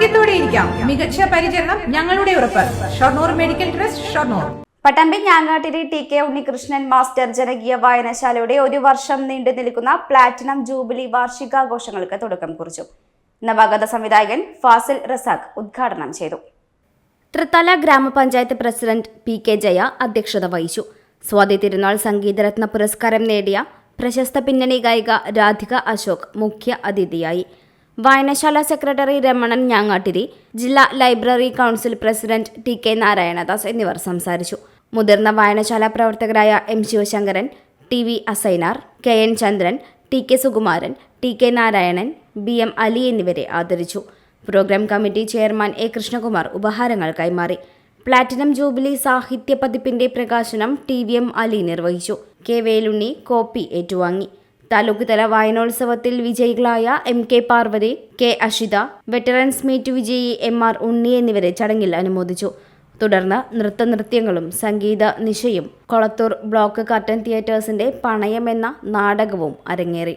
ആരോഗ്യത്തോടെ ഇരിക്കാം. മികച്ച പരിചരണം ഞങ്ങളുടെ ഉറപ്പ്. Shoranur medical trust Shoranur. Pattambi Njangattiri T K Unnikrishnan master ജനകീയ വായനശാലയുടെ ഒരു വർഷം നീണ്ടു നിൽക്കുന്ന പ്ലാറ്റിനം ജൂബിലി വാർഷികാഘോഷങ്ങൾക്ക് തുടക്കം കുറിച്ചു. നവാഗത സംവിധായകൻ ഫാസിൽ റസാഖ് ഉദ്ഘാടനം ചെയ്തു. തൃത്തല ഗ്രാമപഞ്ചായത്ത് പ്രസിഡന്റ് പി കെ ജയ അധ്യക്ഷത വഹിച്ചു. സ്വാതി തിരുനാൾ സംഗീതരത്ന പുരസ്കാരം നേടിയ പ്രശസ്ത പിന്നണി ഗായിക രാധിക അശോക് മുഖ്യ അതിഥിയായി. വായനശാല സെക്രട്ടറി രമണൻ ഞാങ്ങാട്ടിരി ജില്ലാ library council president T K Narayanadas എന്നിവർ സംസാരിച്ചു. മുതിർന്ന വായനശാല പ്രവർത്തകരായ M Sivasankaran T V Asainar K N Chandran T K Sukumaran T K Narayanan B M Ali എന്നിവരെ ആദരിച്ചു. Programme committee chairman A Krishnakumar ഉപഹാരങ്ങൾ കൈമാറി. പ്ലാറ്റിനം ജൂബിലി സാഹിത്യ പതിപ്പിന്റെ പ്രകാശനം ടി വി എം അലി നിർവഹിച്ചു. കെ വേലുണ്ണി കോപ്പി ഏറ്റുവാങ്ങി. താലൂക്ക് തല വായനോത്സവത്തിൽ വിജയികളായ M K Parvathi K Ashitha veterans meet വിജയി എം ആർ ഉണ്ണി എന്നിവരെ ചടങ്ങിൽ അനുമോദിച്ചു. തുടർന്ന് നൃത്തനൃത്യങ്ങളും സംഗീത നിശയും കൊളത്തൂർ ബ്ലോക്ക് കർട്ടൻ തിയേറ്റേഴ്സിന്റെ പണയം എന്ന നാടകവും അരങ്ങേറി.